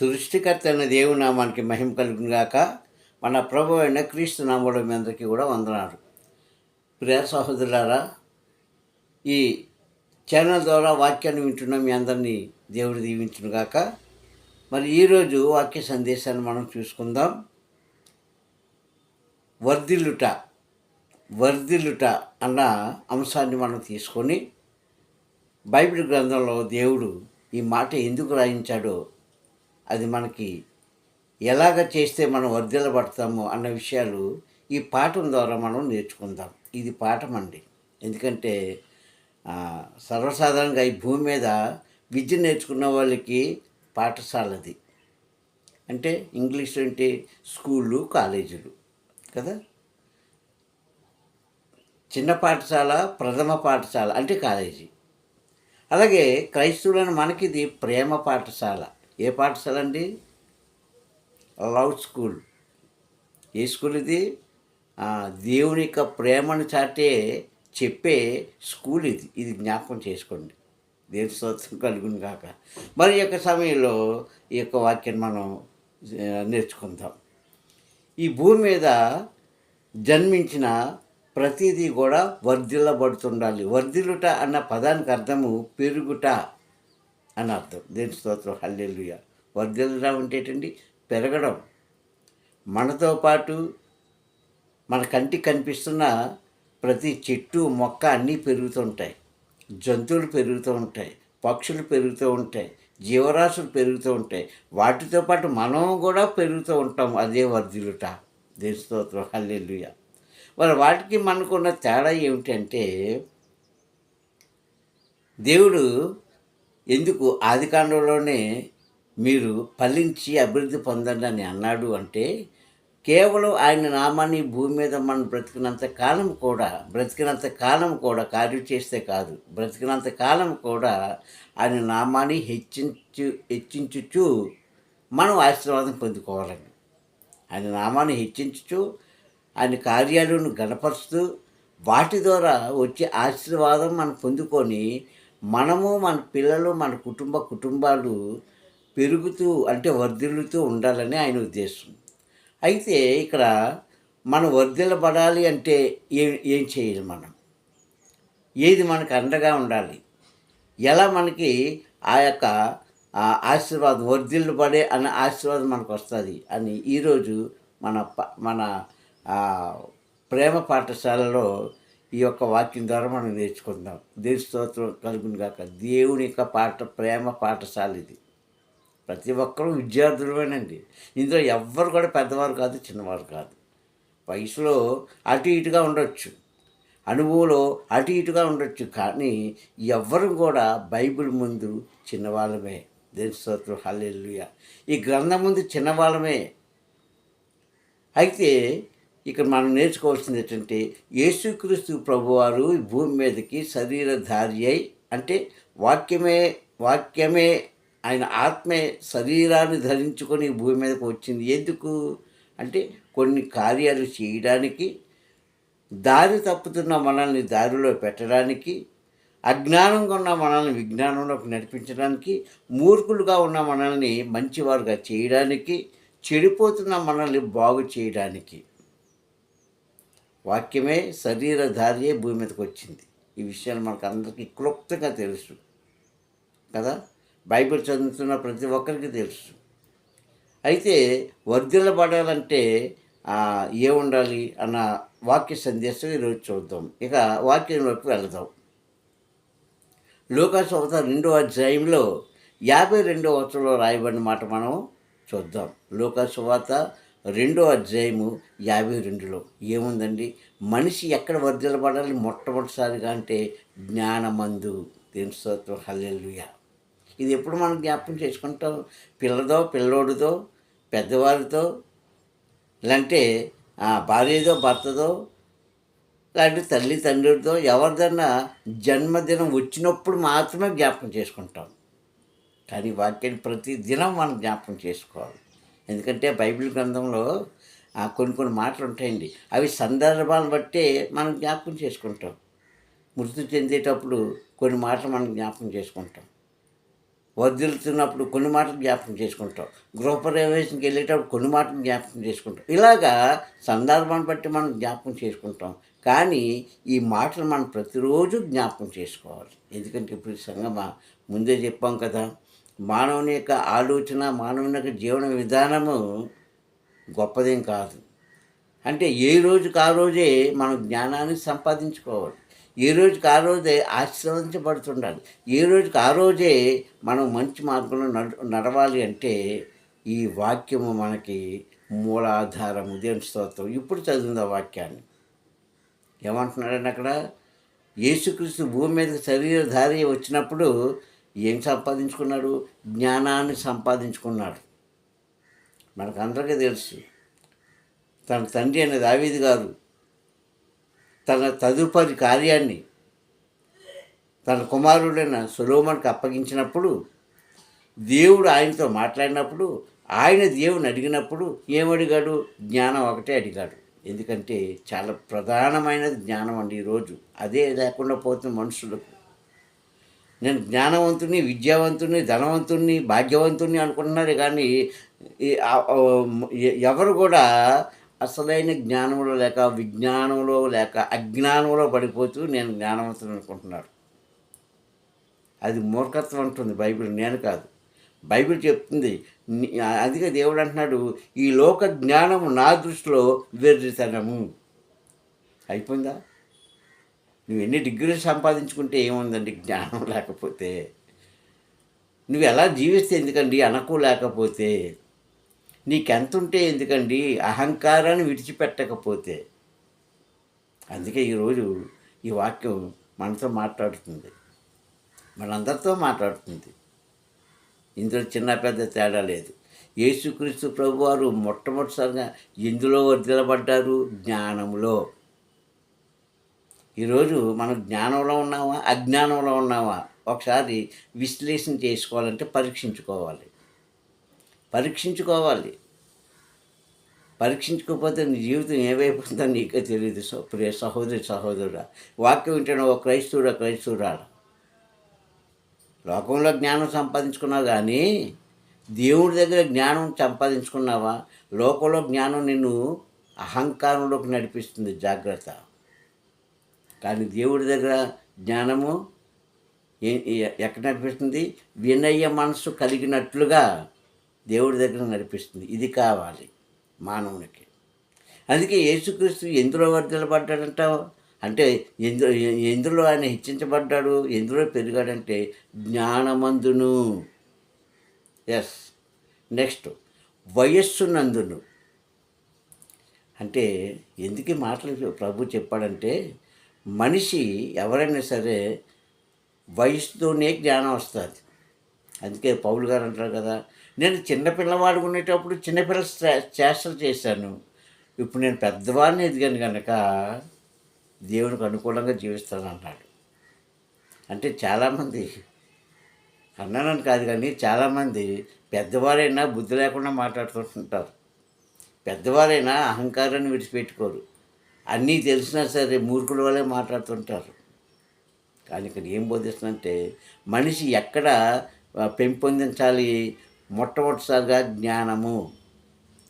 సృష్టికర్త అయిన దేవుని నామానికి మహిమ కలుగును మన ప్రభు అయిన క్రీస్తు నామములో మీ అందరికీ కూడా వందనాలు. ప్రియ సహోదరులారా ఈ ఛానల్ ద్వారా వాక్యాన్ని వింటున్న మీ అందరినీ దేవుడు దీవించును గాక. మరి ఈరోజు వాక్య సందేశాన్ని మనం చూసుకుందాం. వర్ధిల్లుట వర్ధిల్లుట అన్న అంశాన్ని మనం తీసుకొని బైబిల్ గ్రంథంలో దేవుడు ఈ మాట ఎందుకు రాయించాడో అది మనకి ఎలాగ చేస్తే మనం వర్ధిల్లబడతాము అన్న విషయాలు ఈ పాఠం ద్వారా మనం నేర్చుకుందాం. ఇది పాఠం అండి. ఎందుకంటే సర్వసాధారణంగా ఈ భూమి మీద విద్య నేర్చుకున్న వాళ్ళకి పాఠశాలది. అంటే ఇంగ్లీష్ అంటే స్కూళ్ళు కాలేజీలు కదా? చిన్న పాఠశాల ప్రథమ పాఠశాల అంటే కాలేజీ. అలాగే క్రైస్తవులైన మనకిది ప్రేమ పాఠశాల. ఏ పాఠశాల అండి లవ్ స్కూల్. ఏ స్కూల్ ఇది దేవుని యొక్క ప్రేమను చాటే చెప్పే స్కూల్ ఇది. ఇది జ్ఞాపకం చేసుకోండి. దేని స్తోత్రం కలుగును కాక మరి యొక్క సమయంలో ఈ యొక్క వాక్యాన్ని మనం నేర్చుకుందాం. ఈ భూమి మీద జన్మించిన ప్రతిదీ కూడా వర్ధిల్లబడుతుండాలి. వర్ధిల్లుట అన్న పదానికి అర్థము పెరుగుట. అని అర్థం దేని స్తోత్రం? హల్లెలుయ. వర్ధిల్లడం అంటే ఏంటండి? పెరగడం. మనతో పాటు మన కంటికి కనిపిస్తున్న ప్రతి చెట్టు మొక్క అన్నీ పెరుగుతూ ఉంటాయి. జంతువులు పెరుగుతూ ఉంటాయి. పక్షులు పెరుగుతూ ఉంటాయి. జీవరాశులు పెరుగుతూ ఉంటాయి. వాటితో పాటు మనం కూడా పెరుగుతూ ఉంటాం అదే వర్ధిల్లుట. దేని స్తోత్రం? హల్లెలూయ. మరి వాటికి మనకున్న తేడా ఏమిటంటే దేవుడు ఎందుకు ఆదికాండంలోనే మీరు ఫలించి అభివృద్ధి పొందండి అని అన్నాడు అంటే కేవలం ఆయన నామాన్ని భూమి మీద మనం బ్రతికినంత కాలం కూడా బ్రతికినంత కాలం కూడా కార్యం చేస్తే కాదు బ్రతికినంత కాలం కూడా ఆయన నామాన్ని హెచ్చించు హెచ్చించుచు మనం ఆశీర్వాదం పొందుకోవాలండి. ఆయన నామాన్ని హెచ్చించుచు ఆయన కార్యాలను గణపరుస్తూ వాటి ద్వారా వచ్చే ఆశీర్వాదం మనం పొందుకొని మనము మన పిల్లలు మన కుటుంబ కుటుంబాలు పెరుగుతూ అంటే వర్ధిల్లుతూ ఉండాలని ఆయన ఉద్దేశం. అయితే ఇక్కడ మనం వర్ధిల్లబడాలి అంటే ఏం ఏం చేయాలి మనం? ఏది మనకు అండగా ఉండాలి? ఎలా మనకి ఆ యొక్క ఆశీర్వాదం ఆశీర్వాదం వర్ధిల్లబడే అనే ఆశీర్వాదం మనకు వస్తుంది అని ఈరోజు మన ప- మన ప్రేమ పాఠశాలలో ఈ యొక్క వాక్యం ద్వారా మనం నేర్చుకుందాం. దేని స్తోత్రం కలుగును కాక దేవుని యొక్క పాఠ ప్రేమ పాఠశాల ఇది. ప్రతి ఒక్కరూ విద్యార్థులమేనండి. ఇందులో ఎవ్వరు కూడా పెద్దవారు కాదు చిన్నవారు కాదు. వయసులో అటు ఇటుగా ఉండొచ్చు. అనుభవంలో అటు ఇటుగా ఉండొచ్చు. కానీ ఎవ్వరు కూడా బైబిల్ ముందు చిన్నవాళ్ళమే. దేని స్తోత్రం. హల్లెల్లుయ ఈ గ్రంథం ముందు చిన్నవాళ్ళమే. అయితే ఇక్కడ మనం నేర్చుకోవాల్సింది ఏంటంటే యేసుక్రీస్తు ప్రభువారు ఈ భూమి మీదకి శరీరధారి అయి అంటే వాక్యమే వాక్యమే ఆయన ఆత్మే శరీరాన్ని ధరించుకొని భూమి మీదకి వచ్చింది. ఎందుకు? అంటే కొన్ని కార్యాలు చేయడానికి దారి తప్పుతున్న మనల్ని దారిలో పెట్టడానికి అజ్ఞానంగా ఉన్న మనల్ని విజ్ఞానంలోకి నడిపించడానికి మూర్ఖులుగా ఉన్న మనల్ని మంచివారుగా చేయడానికి చెడిపోతున్న మనల్ని బాగు చేయడానికి. వాక్యమే శరీరధారియే భూమి మీదకి వచ్చింది. ఈ విషయాలు మనకు అందరికీ క్లుప్తంగా తెలుసు. కదా? బైబిల్ చదువుతున్న ప్రతి ఒక్కరికి తెలుసు. అయితే వర్ధిల్లబడాలంటే పడాలంటే ఏ ఉండాలి అన్న వాక్య సందేశం ఈరోజు చూద్దాం. ఇక వాక్యంలోకి వెళదాం. లోకాసు అవతార రెండో అధ్యాయంలో యాభై రెండో వచనంలో రాయబడిన మాట మనం చూద్దాం. లోకాసు వార్త రెండో అధ్యాయము యాభై రెండులో ఏముందండి? మనిషి ఎక్కడ వర్ధిల్లబడాలి? మొట్టమొదటిసారిగా అంటే జ్ఞానమందు. దేని స్తోత్రం. హల్లెలుయ. ఇది ఎప్పుడు మనం జ్ఞాపకం చేసుకుంటాం? పిల్లదో పిల్లోడితో పెద్దవారితో లేదంటే ఆ, భార్యదో భర్తదో లేదంటే తల్లి తండ్రితో ఎవరిదన్నా జన్మదినం వచ్చినప్పుడు మాత్రమే జ్ఞాపకం చేసుకుంటాం. కానీ వాక్యాన్ని ప్రతి దినం మనం జ్ఞాపకం చేసుకోవాలి. ఎందుకంటే బైబిల్ గ్రంథంలో కొన్ని కొన్ని మాటలు ఉంటాయండి అవి సందర్భాలను బట్టే మనం జ్ఞాపకం చేసుకుంటాం. మృతి చెందేటప్పుడు కొన్ని మాటలు మనం జ్ఞాపకం చేసుకుంటాం. వర్ధిల్లుతున్నప్పుడు కొన్ని మాటలు జ్ఞాపకం చేసుకుంటాం. గృహప్రవేశంకి వెళ్ళేటప్పుడు కొన్ని మాటలు జ్ఞాపకం చేసుకుంటాం. ఇలాగా సందర్భాన్ని బట్టి మనం జ్ఞాపకం చేసుకుంటాం. కానీ ఈ మాటలు మనం ప్రతిరోజు జ్ఞాపకం చేసుకోవాలి. ఎందుకంటే ఇప్పుడు సంగమ ముందే చెప్పాం కదా మానవుని యొక్క ఆలోచన మానవుని యొక్క జీవన విధానము గొప్పదేం కాదు. అంటే ఏ రోజుకి ఆ రోజే మనం జ్ఞానాన్ని సంపాదించుకోవాలి. ఏ రోజుకి ఆ రోజే ఆశీర్వదించబడుతుండాలి. ఏ రోజుకి ఆ రోజే మనం మంచి మార్గంలో నడ నడవాలి అంటే ఈ వాక్యము మనకి మూలాధారము దేవుని స్తోత్రం. ఇప్పుడు చదివింది ఆ వాక్యాన్ని. ఏమంటున్నాడండి అక్కడ? యేసుక్రీస్తు భూమి మీదకి శరీరధారి వచ్చినప్పుడు ఏం సంపాదించుకున్నాడు? జ్ఞానాన్ని సంపాదించుకున్నాడు. మనకు అందరికీ తెలుసు. తన తండ్రి అయిన దావీది గారు తన తదుపరి కార్యాన్ని తన కుమారుడైన సులోమన్కి అప్పగించినప్పుడు దేవుడు ఆయనతో మాట్లాడినప్పుడు ఆయన దేవుని అడిగినప్పుడు ఏమడిగాడు? జ్ఞానం ఒకటే అడిగాడు. ఎందుకంటే చాలా ప్రధానమైనది జ్ఞానం అండి ఈరోజు. అదే లేకుండా పోతుంది మనుషులకు. నేను జ్ఞానవంతుని విద్యావంతుని ధనవంతుని భాగ్యవంతుని అనుకుంటున్నారు కానీ ఎవరు కూడా అసలైన జ్ఞానంలో లేక విజ్ఞానంలో లేక అజ్ఞానంలో పడిపోతూ నేను జ్ఞానవంతుని అనుకుంటున్నారు అది మూర్ఖత్వం అంటుంది బైబిల్ నేను కాదు. బైబిల్ చెప్తుంది అందుకే దేవుడు అంటున్నాడు ఈ లోక జ్ఞానము నా దృష్టిలో వెర్రితనము అయిపోయిందా? నువ్వు ఎన్ని డిగ్రీలు సంపాదించుకుంటే ఏముందండి జ్ఞానం లేకపోతే? నువ్వు ఎలా జీవిస్తే ఎందుకండి అనకు లేకపోతే? నీకెంత ఉంటే ఎందుకండి అహంకారాన్ని విడిచిపెట్టకపోతే? అందుకే ఈరోజు ఈ వాక్యం మనతో మాట్లాడుతుంది. మనందరితో మాట్లాడుతుంది. ఇందులో చిన్న పెద్ద తేడా లేదు. యేసుక్రీస్తు ప్రభువారు మొట్టమొదటిసారిగా ఎందులో వర్దిలబడ్డారు జ్ఞానంలో. ఈరోజు మనం జ్ఞానంలో ఉన్నామా? అజ్ఞానంలో ఉన్నామా? ఒకసారి విశ్లేషణ చేసుకోవాలంటే పరీక్షించుకోవాలి. పరీక్షించుకోవాలి. పరీక్షించుకోకపోతే నీ జీవితం ఏమైపోతుందో నీకే తెలియదు సో ప్రియ సహోదరి సహోదరుడా వాక్యం వింటున్న ఓ క్రైస్తవుడా క్రైస్తవురా లోకంలో జ్ఞానం సంపాదించుకున్నావు కానీ దేవుడి దగ్గర జ్ఞానం సంపాదించుకున్నావా? లోకంలో జ్ఞానం నిన్ను అహంకారంలోకి నడిపిస్తుంది. జాగ్రత్త. కానీ దేవుడి దగ్గర జ్ఞానము ఎక్కడ నడిపిస్తుంది? వినయ మనసు కలిగినట్లుగా దేవుడి దగ్గర నడిపిస్తుంది. ఇది కావాలి మానవునికి. అందుకే యేసుక్రీస్తు ఎందులో వర్ధలపడ్డాడంట అంటే ఎందు ఎందులో ఆయన హెచ్చించబడ్డాడు? ఎందులో పెరిగాడంటే జ్ఞానమందును. ఎస్ నెక్స్ట్ వయస్సునందును. అంటే ఎందుకు మాటలు ప్రభు చెప్పాడంటే మనిషి ఎవరైనా సరే వయసుతోనే జ్ఞానం వస్తుంది. అందుకే పౌలు గారు అంటారు కదా నేను చిన్నపిల్లవాడు ఉండేటప్పుడు చిన్నపిల్ల చేష్టలు చేశాను. ఇప్పుడు నేను పెద్దవాడిని ఎదిగాను కనుక దేవునికి అనుకూలంగా జీవిస్తాను అన్నాడు అంటే చాలామంది అన్నానని కాదు కానీ చాలామంది పెద్దవారైనా బుద్ధి లేకుండా మాట్లాడుతుంటుంటారు. పెద్దవారైనా అహంకారాన్ని విడిచిపెట్టుకోరు. అన్నీ తెలిసినా సరే మూర్ఖుల వల్లే మాట్లాడుతుంటారు. కానీ ఇక్కడ ఏం బోధిస్తుందంటే మనిషి ఎక్కడ పెంపొందించాలి మొట్టమొదటిసారిగా జ్ఞానము.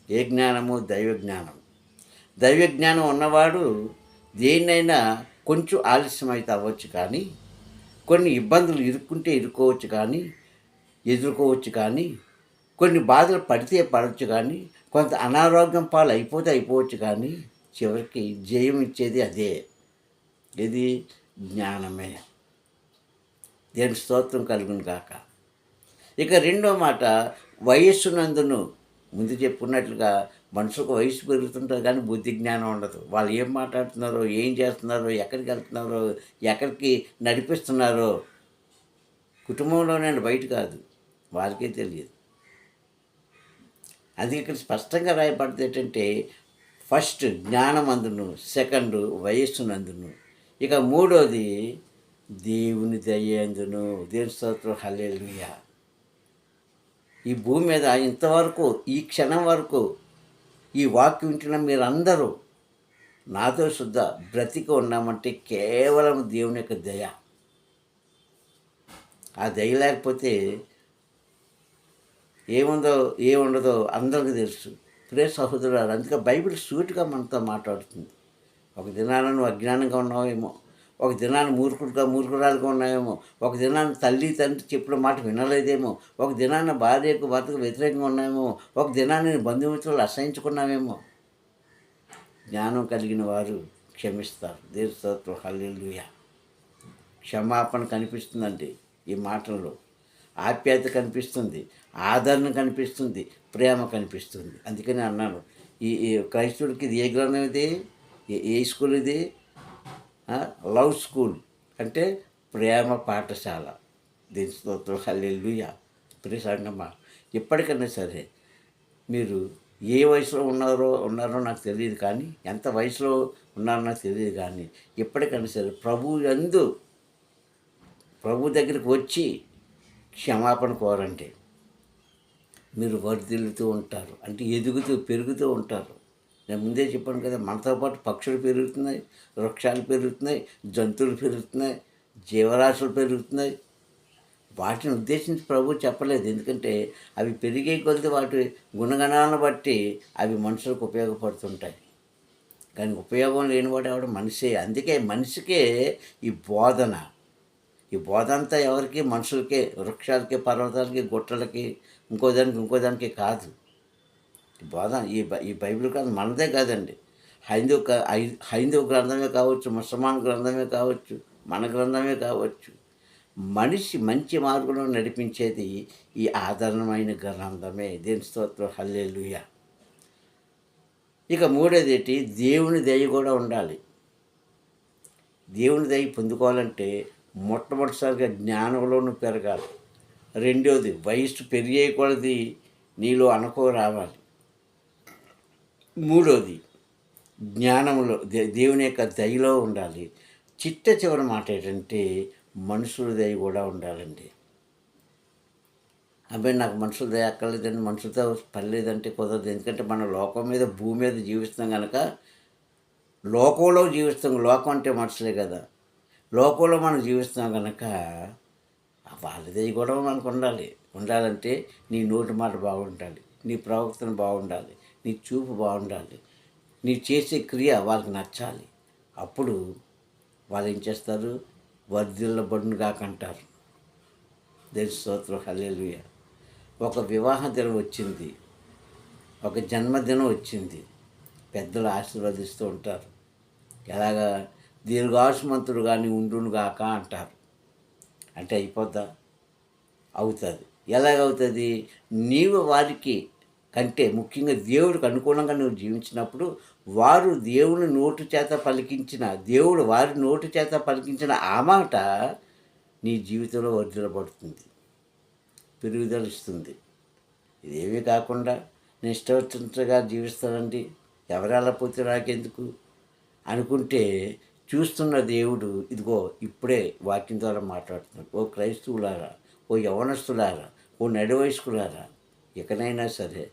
ఏ జ్ఞానము? దైవ జ్ఞానం దైవ జ్ఞానం ఉన్నవాడు దేన్నైనా కొంచెం ఆలస్యం అయితే అవ్వచ్చు కానీ కొన్ని ఇబ్బందులు ఇరుక్కుంటే ఇరుక్కోవచ్చు కానీ ఎదుర్కోవచ్చు కానీ కొన్ని బాధలు పడితే పడవచ్చు కానీ కొంత అనారోగ్యం పాలు అయిపోతే అయిపోవచ్చు కానీ చివరికి జయం ఇచ్చేది అదే. ఇది జ్ఞానమే. దేని స్తోత్రం కలుగును కాక ఇక రెండో మాట వయస్సునందును ముందు చెప్పుకున్నట్లుగా మనుషులకు వయసు పెరుగుతుంటుంది కానీ బుద్ధి జ్ఞానం ఉండదు. వాళ్ళు ఏం మాట్లాడుతున్నారో ఏం చేస్తున్నారో ఎక్కడికి వెళ్తున్నారో ఎక్కడికి నడిపిస్తున్నారో కుటుంబంలోనే బయట కాదు. వాళ్ళకే తెలియదు. అది ఇక్కడ స్పష్టంగా రాయబడింది ఏంటంటే ఫస్ట్ జ్ఞానమందును సెకండ్ వయస్సునందును. ఇక మూడోది దేవుని దయ్యందును దేవుని స్తోత్రం హల్లెలుయ. ఈ భూమి మీద ఇంతవరకు ఈ క్షణం వరకు ఈ వాక్యం వింటున్న మీరందరూ నాతో శుద్ధ బ్రతికి ఉన్నామంటే కేవలం దేవుని యొక్క దయ. ఆ దయ లేకపోతే ఏముందో ఏముండదో అందరికీ తెలుసు. ప్రే సహోదరులు అందుకే బైబిల్ సూటిగా మనతో మాట్లాడుతుంది. ఒక దినాన నువ్వు అజ్ఞానంగా ఉన్నావేమో ఒక దినాన్ని మూర్ఖుడుగా మూర్ఖురాలుగా ఉన్నావేమో ఒక దినాన్ని తల్లి తండ్రి చెప్పిన మాట వినలేదేమో ఒక దినాన భార్యకు భర్తకు వ్యతిరేకంగా ఉన్నాయేమో ఒక దినాన్ని బంధుమిత్రులు అసహించుకున్నామేమో జ్ఞానం కలిగిన వారు క్షమిస్తారు. దేవస్తత్వం హల్లుయ క్షమాపణ కనిపిస్తుందండి ఈ మాటల్లో. ఆప్యాయత కనిపిస్తుంది. ఆదరణ కనిపిస్తుంది ప్రేమ కనిపిస్తుంది. అందుకని అన్నాను ఈ క్రైస్తవుడికి ఇది ఏ గ్రంథం ఇది? ఏ- స్కూల్ ఇది? Love school. అంటే ప్రేమ పాఠశాల. దీని స్తోత్రం హల్లెలూయా. ప్రియ ఎప్పటికైనా సరే మీరు ఏ వయసులో ఉన్నారో ఉన్నారో నాకు తెలియదు కానీ ఎంత వయసులో ఉన్నారో నాకు తెలియదు కానీ ఎప్పటికైనా సరే ప్రభు ఎందు ప్రభు దగ్గరికి వచ్చి క్షమాపణ కోరండి. మీరు వర్ధిల్లుతూ ఉంటారు. అంటే ఎదుగుతూ పెరుగుతూ ఉంటారు. నేను ముందే చెప్పాను కదా మనతో పాటు పక్షులు పెరుగుతున్నాయి వృక్షాలు పెరుగుతున్నాయి జంతువులు పెరుగుతున్నాయి జీవరాశులు పెరుగుతున్నాయి. వాటిని ఉద్దేశించి ప్రభు చెప్పలేదు. ఎందుకంటే అవి పెరిగే కొద్ది వాటి గుణగణాలను బట్టి అవి మనుషులకు ఉపయోగపడుతుంటాయి. కానీ ఉపయోగం లేనివాడు ఎవడు? మనిషే. అందుకే మనిషికే ఈ బోధన. ఈ బోధ అంతా ఎవరికి మనుషులకే వృక్షాలకి పర్వతాలకి గుట్టలకి ఇంకో దానికి ఇంకో దానికి కాదు. ఈ బోధ ఈ బై- ఈ బైబిల్ గ్రంథం మనదే కాదండి. హైందవ క- హైందవ గ్రంథమే కావచ్చు ముసల్మాన్ గ్రంథమే కావచ్చు మన గ్రంథమే కావచ్చు. మనిషి మంచి మార్గంలో నడిపించేది ఈ ఆదరణమైన గ్రంథమే. దేని స్తోత్రం హల్లేలుయ. ఇక మూడోది ఏంటి? దేవుని దయ కూడా ఉండాలి. దేవుని దయ పొందుకోవాలంటే మొట్టమొదటిసారిగా జ్ఞానంలోనూ పెరగాలి. రెండోది వయస్సు పెరిగేయకూడదు నీలో అనుకో రావాలి. మూడోది జ్ఞానంలో దే- దేవుని యొక్క దయలో ఉండాలి. చిట్ట చివరి మాట ఏంటంటే మనుషుల దయ కూడా ఉండాలండి. అబ్బాయి నాకు మనుషుల దయ అక్కర్లేదండి మనుషులతో పర్లేదంటే కుదరదు. ఎందుకంటే మన లోకం మీద భూమి మీద జీవిస్తాం కనుక లోకంలో జీవిస్తాం లోకం అంటే మనుషులే కదా. లోకంలో మనం జీవిస్తున్నాం కనుక వాళ్ళది గొడవ మనకు ఉండాలి. ఉండాలంటే నీ నోటి మాట బాగుండాలి నీ ప్రవర్తన బాగుండాలి నీ చూపు బాగుండాలి నీ చేసే క్రియ వాళ్ళకి నచ్చాలి. అప్పుడు వాళ్ళు ఏం చేస్తారు? వర్ధిల్ల బడును కాకంటారు దేని స్తోత్రం హల్లెలూయ. ఒక వివాహ దినం వచ్చింది. ఒక జన్మదినం వచ్చింది. పెద్దలు ఆశీర్వదిస్తూ ఉంటారు. ఎలాగా? దీర్ఘాసుమంతుడు కానీ ఉండునుగాక అంటారు. అంటే అయిపోద్దా? అవుతుంది. ఎలాగవుతుంది? నీవు వారికి కంటే ముఖ్యంగా దేవుడికి అనుకూలంగా నువ్వు జీవించినప్పుడు వారు దేవుని నోటు చేత పలికించిన దేవుడు వారి నోటు చేత పలికించిన ఆ మాట నీ జీవితంలో వర్ధిల్లబడుతుంది. పెరుగుదల ఇస్తుంది. ఇదేమీ కాకుండా నేను ఇష్టవచ్చినట్టుగా జీవిస్తానండి. ఎవరు అలా పోతే నాకెందుకు? అనుకుంటే చూస్తున్న దేవుడు ఇదిగో ఇప్పుడే వాక్యం ద్వారా మాట్లాడుతున్నాడు. ఓ క్రైస్తవులారా ఓ యవనస్తులారా ఓ నడివయస్కులారా ఎక్కడైనా సరే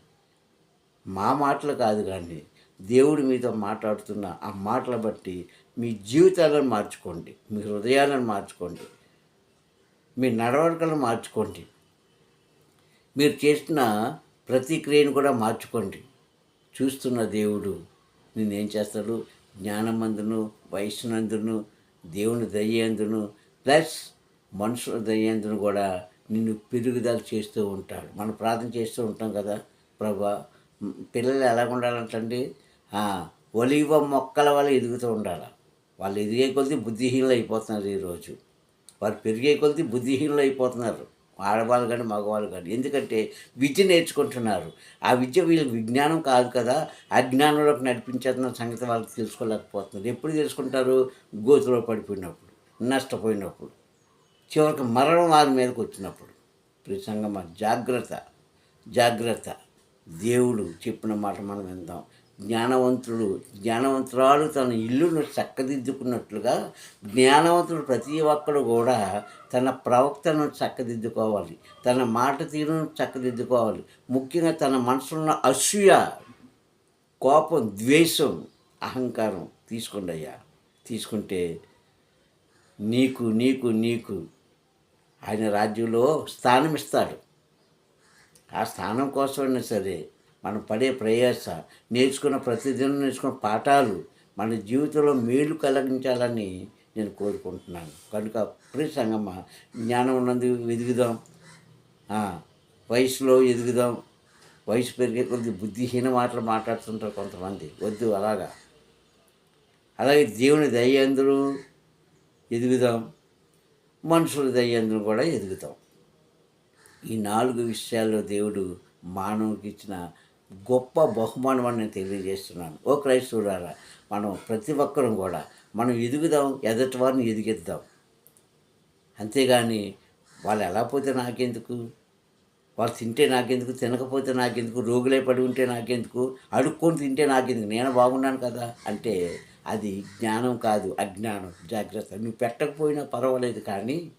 మా మాటలు కాదు కానీ దేవుడు మీతో మాట్లాడుతున్న ఆ మాటలు బట్టి మీ జీవితాలను మార్చుకోండి మీ హృదయాలను మార్చుకోండి మీ నడవడికలను మార్చుకోండి. మీరు చేసిన ప్రతిక్రియను కూడా మార్చుకోండి. చూస్తున్న దేవుడు నేనేం చేస్తాడు? జ్ఞానమందును వయస్సునందును దేవుని దయ్యందును ప్లస్ మనుషుల దయ్యందును కూడా నిన్ను పెరుగుదల చేస్తూ ఉంటాడు. మనం ప్రార్థన చేస్తూ ఉంటాం కదా ప్రభా. పిల్లలు ఎలా ఉండాలంటండి ఒలివ మొక్కల వల్ల ఎదుగుతూ ఉండాలి. వాళ్ళు ఎదిగే కొద్దీ బుద్ధిహీనులు అయిపోతున్నారు ఈరోజు. వారు పెరిగే కొద్దీ బుద్ధిహీనులు అయిపోతున్నారు. ఆడవాళ్ళు కానీ మగవాళ్ళు కానీ. ఎందుకంటే విద్య నేర్చుకుంటున్నారు. ఆ విద్య వీళ్ళకి విజ్ఞానం కాదు కదా. అజ్ఞానంలోకి నడిపించేస్తున్న సంగతి వాళ్ళకి తెలుసుకోలేకపోతున్నారు. ఎప్పుడు తెలుసుకుంటారు? గోతులో పడిపోయినప్పుడు నష్టపోయినప్పుడు చివరికి మరణం వారి మీదకి వచ్చినప్పుడు. ప్రసంగమ జాగ్రత్త జాగ్రత్త. దేవుడు చెప్పిన మాట మనం విందాం. జ్ఞానవంతుడు. జ్ఞానవంతురాలు తన ఇల్లును చక్కదిద్దుకున్నట్లుగా జ్ఞానవంతుడు ప్రతి ఒక్కడు కూడా తన ప్రవక్తను చక్కదిద్దుకోవాలి. తన మాట తీరును చక్కదిద్దుకోవాలి. ముఖ్యంగా తన మనసున్న అసూయ కోపం ద్వేషం అహంకారం తీసుకోండి అయ్యా తీసుకుంటే నీకు నీకు నీకు ఆయన రాజ్యంలో స్థానం ఇస్తాడు ఆ స్థానం కోసమైనా సరే మనం పడే ప్రయాస నేర్చుకున్న ప్రతిదినం నేర్చుకున్న పాఠాలు మన జీవితంలో మేలు కలిగించాలని నేను కోరుకుంటున్నాను. కనుక ప్రియ సంగమ్మ జ్ఞానం ఉన్నందుకు ఎదుగుదాం. వయసులో ఎదుగుదాం. వయసు పెరిగే కొద్ది బుద్ధిహీన మాటలు మాట్లాడుతుంటారు కొంతమంది. వద్దు అలాగా. అలాగే దేవుని దయ్యందులు ఎదుగుదాం. మనుషుల దయ్యందులు కూడా ఎదుగుతాం. ఈ నాలుగు విషయాల్లో దేవుడు మానవుకి ఇచ్చిన గొప్ప బహుమానం అని నేను తెలియజేస్తున్నాను. ఓ క్రైస్తవులారా మనం ప్రతి ఒక్కరం కూడా మనం ఎదుగుదాం ఎదటి వారిని ఎదిగిద్దాం. అంతేగాని వాళ్ళు ఎలా పోతే నాకెందుకు? వాళ్ళు తింటే నాకెందుకు? తినకపోతే నాకెందుకు? రోగులై పడి ఉంటే నాకెందుకు? అడుక్కొని తింటే నాకెందుకు? నేను బాగున్నాను కదా? అంటే అది జ్ఞానం కాదు అజ్ఞానం. జాగ్రత్త. నువ్వు పెట్టకపోయినా పర్వాలేదు కానీ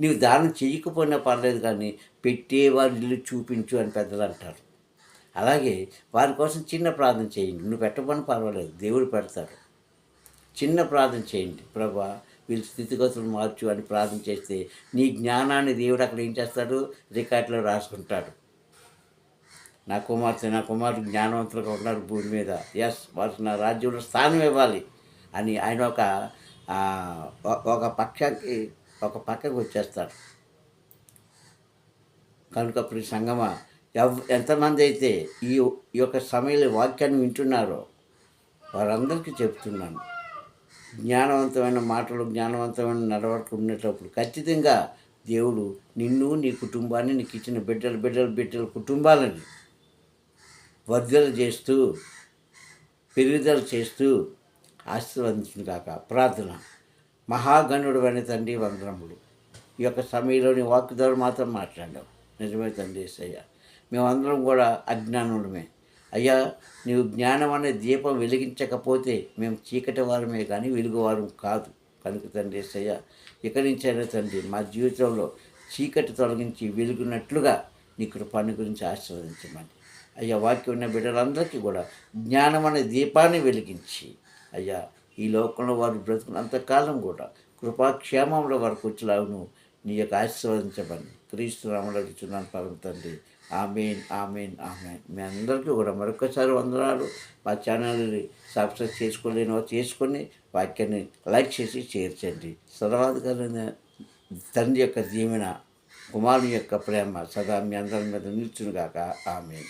నీవు దానం చేయకపోయినా పర్లేదు కానీ పెట్టేవారి ఇల్లు చూపించు అని పెద్దలు అంటారు అలాగే వారి కోసం చిన్న ప్రార్థన చేయండి. నువ్వు పెట్టమని పర్వాలేదు దేవుడు పెడతాడు. చిన్న ప్రార్థన చేయండి. ప్రభా వీళ్ళ స్థితిగతులు మార్చు అని ప్రార్థన చేస్తే నీ జ్ఞానాన్ని దేవుడు అక్కడ ఏం చేస్తాడు? రికార్డులో రాసుకుంటాడు. నా కుమార్తె నా కుమారుడు జ్ఞానవంతులుగా ఉన్నారు భూమి మీద. ఎస్ వారికి నా రాజ్యంలో స్థానం ఇవ్వాలి అని ఆయన ఒక ఒక పక్షానికి ఒక పక్కకు వచ్చేస్తాడు. కనుక ప్రతి సంగమ ఎవ్ ఎంతమంది అయితే ఈ ఈ యొక్క సమయంలో వాక్యాన్ని వింటున్నారో వారందరికీ చెప్తున్నాను. జ్ఞానవంతమైన మాటలు జ్ఞానవంతమైన నడవడిక ఉండేటప్పుడు ఖచ్చితంగా దేవుడు నిన్ను నీ కుటుంబాన్ని నీకు ఇచ్చిన బిడ్డలు బిడ్డలు బిడ్డల కుటుంబాలని వర్ధల చేస్తూ పెరుగుదల చేస్తూ ఆశీర్వదించిన కాక ప్రార్థన. మహాగణుడు అనే తండ్రి వందనములు. ఈ యొక్క సమయంలోని వాక్ ద్వారా మాత్రం మాట్లాడాం నిజమే తండ్రి సయ్యా మేమందరం కూడా అజ్ఞానులమే. అయ్యా నీవు జ్ఞానం అనే దీపం వెలిగించకపోతే మేము చీకటి వారమే కానీ వెలుగువారం కాదు. కనుక తండ్రి అయ్యా ఇక్కడి నుంచైనా తండ్రి మా జీవితంలో చీకటి తొలగించి వెలుగునట్లుగా నీ కృపాన్ని గురించి ఆశీర్వదించమని. అయ్యా వాక్యం ఉన్న బిడ్డలందరికీ కూడా జ్ఞానం అనే దీపాన్ని వెలిగించి అయ్యా ఈ లోకంలో వారు బ్రతుకున్నంతకాలం కూడా కృపాక్షేమంలో వరకు వచ్చేలాగును నీ యొక్క ఆశీర్వదించమని క్రీస్తు రాముడు అడుగుతున్నాను పరమ తండ్రి. Amen amen amen. మీ అందరికీ కూడా మరొకసారి వందనాలు. మా ఛానల్ని సబ్స్క్రైబ్ చేసుకోలేని వారు చేసుకొని వాక్యాన్ని లైక్ చేసి చేర్చండి సర్వాధికారైన తండ్రి యొక్క దీవెన కుమారుని యొక్క ప్రేమ సదా మీ అందరి మీద నిల్చునుగాక ఆమెన్.